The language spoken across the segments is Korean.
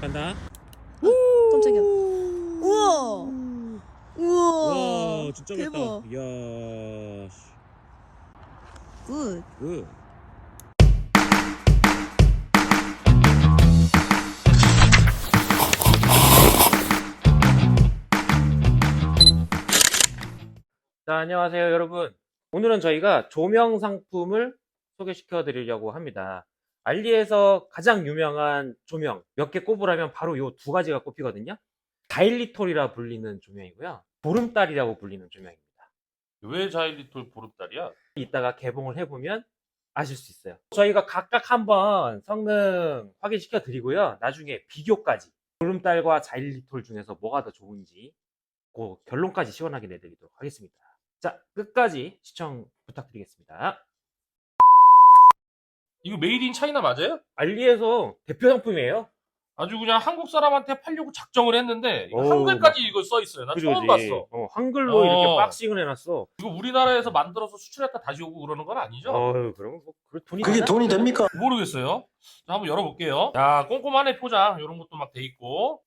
간다. 깜짝이야. 우와. 우와. 와 진짜 대박. 멋있다. 이야. 씨. 굿. 그. 자, 안녕하세요, 여러분. 오늘은 저희가 조명 상품을 소개시켜 드리려고 합니다. 알리에서 가장 유명한 조명 몇 개 꼽으라면 바로 요두 가지가 꼽히거든요. 다일리톨이라 불리는 조명이고요. 보름달이라고 불리는 조명입니다. 왜 자일리톨 보름달이야? 이따가 개봉을 해보면 아실 수 있어요. 저희가 각각 한번 성능 확인시켜 드리고요. 나중에 비교까지 보름달과 자일리톨 중에서 뭐가 더 좋은지 그 결론까지 시원하게 내드리도록 하겠습니다. 자, 끝까지 시청 부탁드리겠습니다. 이거 메이드 인 차이나 맞아요? 알리에서 대표 상품이에요. 아주 그냥 한국 사람한테 팔려고 작정을 했는데 이거 오, 한글까지 이거 써 있어요. 나 그지, 처음 그지? 봤어. 어, 한글로 어. 이렇게 박싱을 해놨어. 이거 우리나라에서 만들어서 수출했다 다시 오고 그러는 건 아니죠? 어휴, 그럼 뭐, 그 돈이 그게 되나? 돈이 됩니까? 모르겠어요. 자, 한번 열어볼게요. 자, 꼼꼼하네 포장. 이런 것도 막 돼 있고.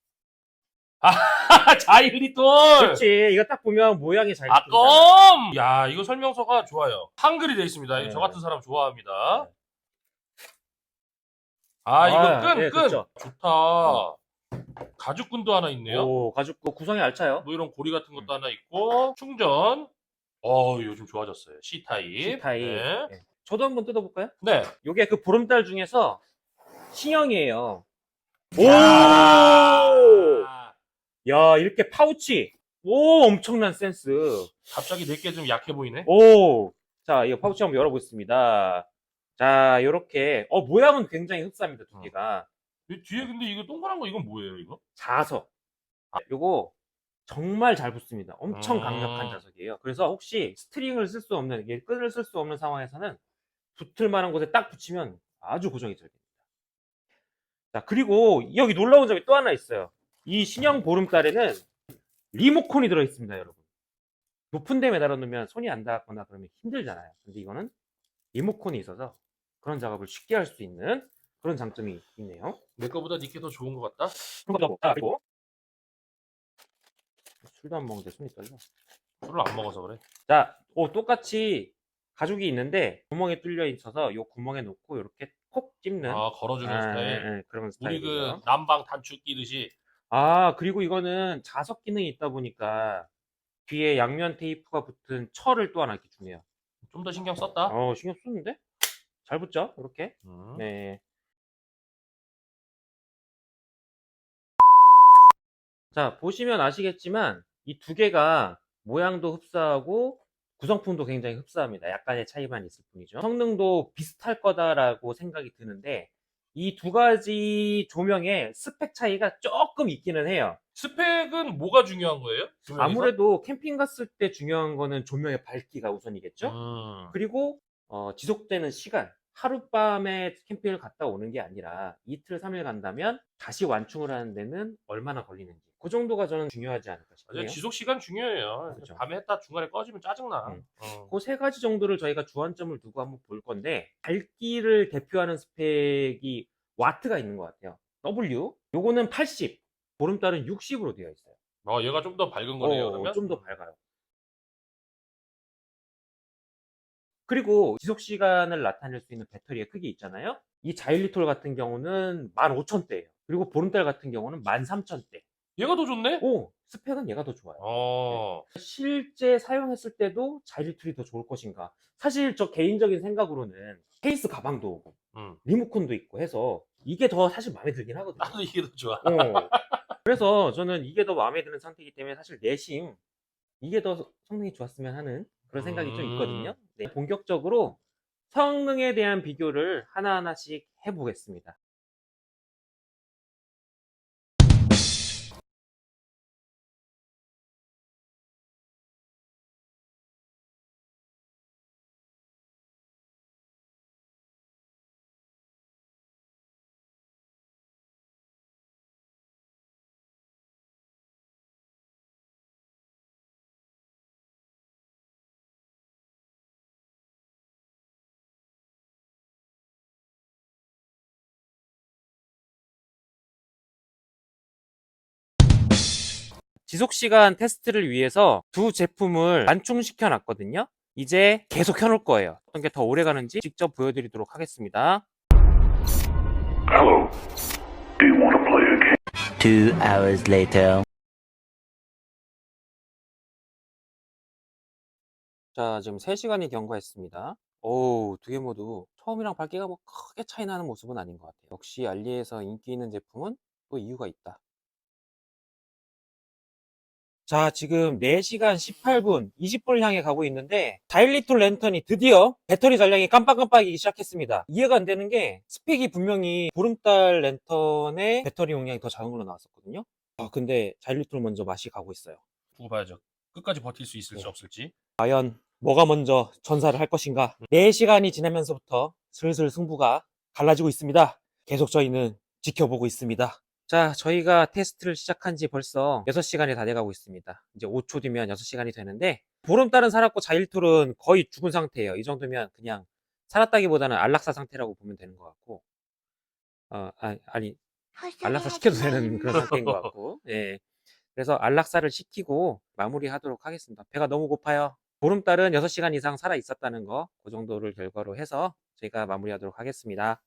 아, 자일리톨! 그렇지. 이거 딱 보면 모양이 잘. 아, 껌! 야, 이거 설명서가 좋아요. 한글이 돼 있습니다. 네. 저 같은 사람 좋아합니다. 아, 이거 끈, 예, 끈! 그쵸. 좋다. 가죽끈도 하나 있네요. 오, 가죽 그 구성이 알차요. 뭐 이런 고리 같은 것도 하나 있고 충전. 어 요즘 좋아졌어요. C 타입. C 타입. 네. 예. 저도 한번 뜯어볼까요? 네. 요게 그 보름달 중에서 신형이에요. 야! 야, 이렇게 파우치. 오, 엄청난 센스. 갑자기 내게 좀 약해 보이네. 오. 자, 이거 파우치 한번 열어보겠습니다. 자, 요렇게. 어, 모양은 굉장히 흡사합니다, 두 개가. 이 뒤에 근데 이거 동그란 거 이건 뭐예요 이거? 자석. 요거 정말 잘 붙습니다. 엄청 음. 강력한 자석이에요. 그래서 혹시 스트링을 쓸 수 없는, 이게 끈을 쓸 수 없는 상황에서는 붙을 만한 곳에 딱 붙이면 아주 고정이 잘 됩니다. 자, 그리고 여기 놀라운 점이 또 하나 있어요. 이 신형 보름달에는 리모컨이 들어있습니다, 여러분. 높은 데 매달아 놓으면 손이 안 닿거나 그러면 힘들잖아요. 근데 이거는 리모컨이 있어서 그런 작업을 쉽게 할 수 있는 그런 장점이 있네요. 내 거보다 니께 더 좋은 것 같다. 아, 그리고 술도 안 먹는데 손이 떨려. 술을 안 먹어서 그래. 자, 오, 똑같이 가죽이 있는데 구멍에 뚫려 있어서 요 구멍에 놓고 이렇게 콕 찝는 아 걸어주는 아, 스타일. 예, 예, 그런 우리 스타일이에요. 그 난방 단축 끼듯이. 아, 그리고 이거는 자석 기능이 있다 보니까 뒤에 양면 테이프가 붙은 철을 또 하나 이렇게 주네요. 좀 더 신경 썼다. 어, 신경 쓰는데? 잘 붙죠? 이렇게. 음. 네. 자, 보시면 아시겠지만 이 두 개가 모양도 흡사하고 구성품도 굉장히 흡사합니다. 약간의 차이만 있을 뿐이죠. 성능도 비슷할 거다라고 생각이 드는데 이 두 가지 조명의 스펙 차이가 조금 있기는 해요. 스펙은 뭐가 중요한 거예요? 조명에서? 아무래도 캠핑 갔을 때 중요한 거는 조명의 밝기가 우선이겠죠? 음. 그리고 어, 지속되는 시간 하룻밤에 캠핑을 갔다 오는 게 아니라 이틀, 삼일 간다면 다시 완충을 하는 데는 얼마나 걸리는지 그 정도가 저는 중요하지 않을까 맞아요. 싶네요. 지속 시간 중요해요. 그렇죠. 밤에 했다 중간에 꺼지면 짜증나. 음. 어. 그세 가지 정도를 저희가 주안점을 두고 한번 볼 건데 밝기를 대표하는 스펙이 와트가 있는 것 같아요. W 요거는 80, 보름달은 60으로 되어 있어요. 어, 얘가 좀 더 밝은 거네요. 그러면 좀더 밝아요. 그리고 지속 시간을 나타낼 수 있는 배터리의 크기 있잖아요. 이 자일리톨 같은 경우는 15,000대예요. 그리고 보름달 같은 경우는 13,000대. 얘가 더 좋네. 오, 스펙은 얘가 더 좋아요. 어. 실제 사용했을 때도 자일리톨이 더 좋을 것인가? 사실 저 개인적인 생각으로는 케이스 가방도 오고 음. 리모컨도 있고 해서 이게 더 사실 마음에 들긴 하거든요. 나도 이게 더 좋아. 어. 그래서 저는 이게 더 마음에 드는 상태이기 때문에 사실 내심 이게 더 성능이 좋았으면 하는 그런 생각이 좀 음. 있거든요. 네, 본격적으로 성능에 대한 비교를 하나하나씩 해보겠습니다. 지속 시간 테스트를 위해서 두 제품을 완충시켜 놨거든요. 이제 계속 켜놓을 거예요. 어떤 게 더 오래 가는지 직접 보여드리도록 하겠습니다. Hello. Do you want to play a game? Two hours later. 자, 지금 3시간이 경과했습니다. 오우, 두개 모두 처음이랑 밝기가 뭐 크게 차이 나는 모습은 아닌 것 같아요. 역시 알리에서 인기 있는 제품은 또 이유가 있다. 자, 지금 4시간 18분, 20분을 향해 가고 있는데, 다일리톨 랜턴이 드디어 배터리 잔량이 깜빡깜빡이기 시작했습니다. 이해가 안 되는 게, 스펙이 분명히 보름달 랜턴의 배터리 용량이 더 작은 걸로 나왔었거든요. 아, 근데 다일리톨 먼저 맛이 가고 있어요. 두고 봐야죠. 끝까지 버틸 수 있을지 네. 없을지. 과연 뭐가 먼저 전사를 할 것인가? 4시간이 지나면서부터 슬슬 승부가 갈라지고 있습니다. 계속 저희는 지켜보고 있습니다. 자, 저희가 테스트를 시작한 지 벌써 6시간이 다 돼가고 있습니다. 이제 5초 뒤면 6시간이 되는데, 보름달은 살았고 자일툴은 거의 죽은 상태예요. 이 정도면 그냥 살았다기보다는 안락사 상태라고 보면 되는 것 같고, 어, 아, 아니, 안락사 시켜도 되는 그런 상태인 것 같고, 예. 그래서 안락사를 시키고 마무리하도록 하겠습니다. 배가 너무 고파요. 보름달은 6시간 이상 살아 있었다는 거, 그 정도를 결과로 해서 저희가 마무리하도록 하겠습니다.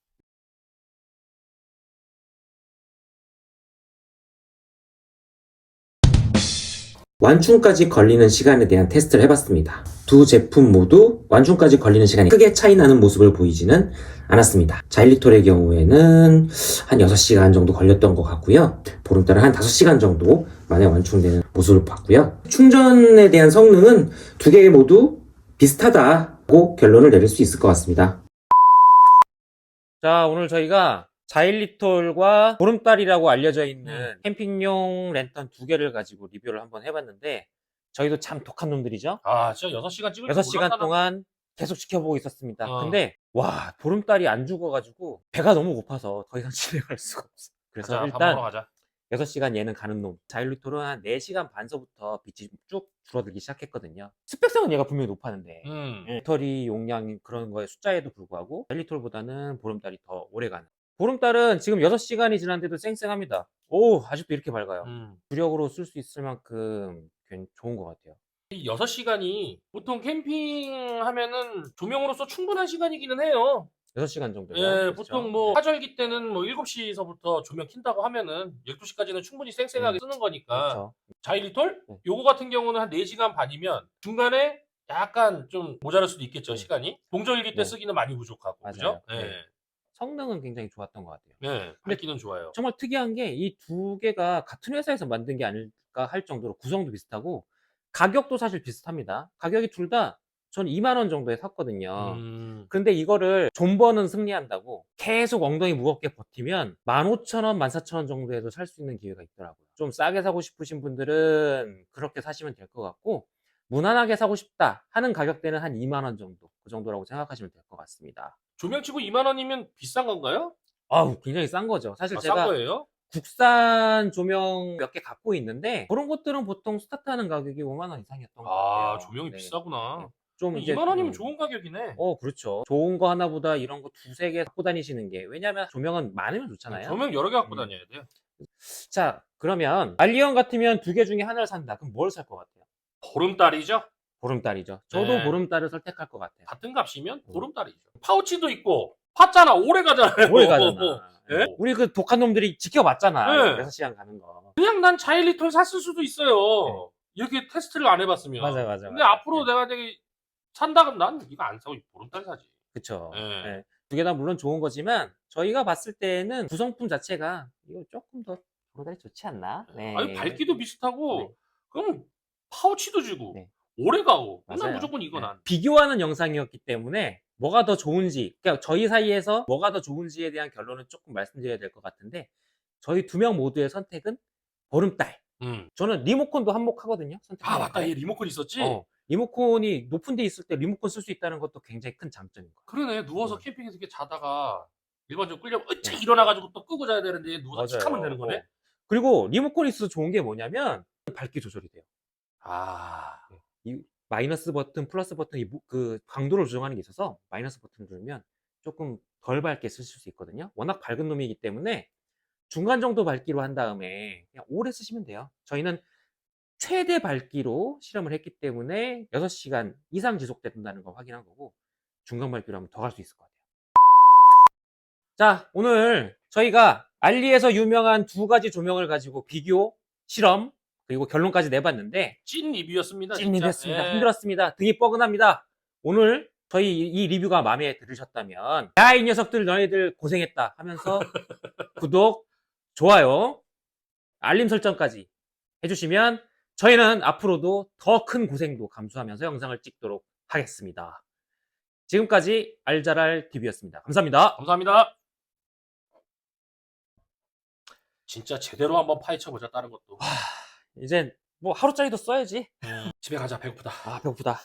완충까지 걸리는 시간에 대한 테스트를 해봤습니다. 두 제품 모두 완충까지 걸리는 시간이 크게 차이 나는 모습을 보이지는 않았습니다. 자일리톨의 경우에는 한 6시간 정도 걸렸던 것 같고요. 보름달은 한 5시간 정도 만에 완충되는 모습을 봤고요. 충전에 대한 성능은 두 개 모두 비슷하다고 결론을 내릴 수 있을 것 같습니다. 자, 오늘 저희가 자일리톨과 보름달이라고 알려져 있는 음. 캠핑용 랜턴 두 개를 가지고 리뷰를 한번 해봤는데 저희도 참 독한 놈들이죠. 아, 진짜 6시간 찍을 줄 6시간 몰랐다, 나. 동안 계속 지켜보고 있었습니다. 어. 근데 와 보름달이 안 죽어가지고 배가 너무 고파서 더 이상 진행할 수가 없어. 그래서 가자, 밥 일단 가자. 6시간 얘는 가는 놈. 자일리톨은 한 4시간 반서부터 빛이 쭉 줄어들기 시작했거든요. 스펙상은 얘가 분명히 높았는데 음. 예, 배터리 용량 그런 거에 숫자에도 불구하고 자일리톨보다는 보름달이 더 오래 가는. 보름달은 지금 6시간이 지났는데도 쌩쌩합니다. 오 아직도 이렇게 밝아요. 음. 주력으로 쓸 수 있을 만큼 괜- 좋은 것 같아요. 이 6시간이 보통 캠핑 하면은 조명으로서 충분한 시간이기는 해요. 6시간 정도. 예, 보통 뭐 화절기 때는 뭐 7시서부터 조명 킨다고 하면은 12시까지는 충분히 쌩쌩하게 쓰는 거니까 그렇죠. 자일리톨? 네. 요거 같은 경우는 한 4시간 반이면 중간에 약간 좀 모자랄 수도 있겠죠, 네. 시간이. 동절기 때 네. 쓰기는 많이 부족하고. 맞아요. 그죠? 네. 예. 성능은 굉장히 좋았던 것 같아요. 네. 밝기는 좋아요. 정말 특이한 게 이 두 개가 같은 회사에서 만든 게 아닐까 할 정도로 구성도 비슷하고 가격도 사실 비슷합니다. 가격이 둘 다 전 2만 원 정도에 샀거든요. 음. 근데 이거를 존버는 승리한다고 계속 엉덩이 무겁게 버티면 15,000원, 14,000원 정도에도 살 수 있는 기회가 있더라고요. 좀 싸게 사고 싶으신 분들은 그렇게 사시면 될 것 같고 무난하게 사고 싶다 하는 가격대는 한 2만 원 정도 그 정도라고 생각하시면 될 것 같습니다. 조명치고 2만 원이면 비싼 건가요? 아우 굉장히 싼 거죠. 사실 아, 제가 싼 거예요? 국산 조명 몇 개 갖고 있는데 그런 것들은 보통 스타트하는 가격이 5만 원 이상이었던 것 아, 같아요. 조명이 네. 비싸구나. 좀 이제 2만 원이면 음, 좋은 가격이네. 어 그렇죠. 좋은 거 하나보다 이런 거 두세 개 갖고 다니시는 게 왜냐면 조명은 많으면 좋잖아요. 조명 여러 개 갖고 음. 다녀야 돼요. 자 그러면 알리언 같으면 두 개 중에 하나를 산다. 그럼 뭘 살 것 같아요? 보름달이죠? 보름달이죠. 저도 네. 보름달을 선택할 것 같아요. 같은 값이면 음. 보름달이죠. 파우치도 있고 팠잖아. 오래 가잖아요. 오래 가잖아. 예? 우리 그 독한 놈들이 지켜봤잖아. 네. 6시간 가는 거. 그냥 난 자일리톨 샀을 수도 있어요. 이렇게 테스트를 안 해봤으면. 네. 맞아, 맞아. 근데 맞아. 앞으로 네. 내가 되게 산다 그럼 난 이거 안 사고 보름달 사지. 그쵸. 네. 네. 두개 다 물론 좋은 거지만 저희가 봤을 때는 구성품 자체가 이거 조금 더 보름달이 좋지 않나? 네. 아니 밝기도 비슷하고 네. 그럼 파우치도 주고 네. 오래 가고 난 맞아요. 무조건 이거 네. 난. 비교하는 영상이었기 때문에 뭐가 더 좋은지, 그러니까 저희 사이에서 뭐가 더 좋은지에 대한 결론은 조금 말씀드려야 될 것 같은데 저희 두 명 모두의 선택은 보름달. 음. 저는 리모컨도 한몫하거든요. 선택. 아 맞다 얘 리모컨 있었지. 어, 리모컨이 높은 데 있을 때 리모컨 쓸 수 있다는 것도 굉장히 큰 장점인 것 같아요. 그러네 누워서 음. 캠핑에서 이렇게 자다가 일반적으로 끌려 으쌰 일어나가지고 또 끄고 자야 되는데 누워서 칙 하면 되는 거네. 어. 그리고 리모컨이 있어서 좋은 게 뭐냐면 밝기 조절이 돼요. 아 이 마이너스 버튼, 플러스 버튼, 이 무- 그 강도를 조정하는 게 있어서 마이너스 버튼 누르면 조금 덜 밝게 쓰실 수 있거든요. 워낙 밝은 놈이기 때문에 중간 정도 밝기로 한 다음에 그냥 오래 쓰시면 돼요. 저희는 최대 밝기로 실험을 했기 때문에 6시간 이상 지속된다는 걸 확인한 거고 중간 밝기로 하면 더 갈 수 있을 것 같아요. 자, 오늘 저희가 알리에서 유명한 두 가지 조명을 가지고 비교, 실험, 그리고 결론까지 내봤는데 찐 리뷰였습니다. 찐 진짜. 리뷰였습니다. 예. 힘들었습니다. 등이 뻐근합니다. 오늘 저희 이 리뷰가 마음에 들으셨다면 야 이 녀석들 너희들 고생했다 하면서 구독, 좋아요, 알림 설정까지 해주시면 저희는 앞으로도 더 큰 고생도 감수하면서 영상을 찍도록 하겠습니다. 지금까지 알자랄 TV였습니다. 감사합니다. 감사합니다. 진짜 제대로 한번 파헤쳐보자 다른 것도. 이젠 뭐 하루짜리도 써야지. 집에 가자 배고프다. 아 배고프다.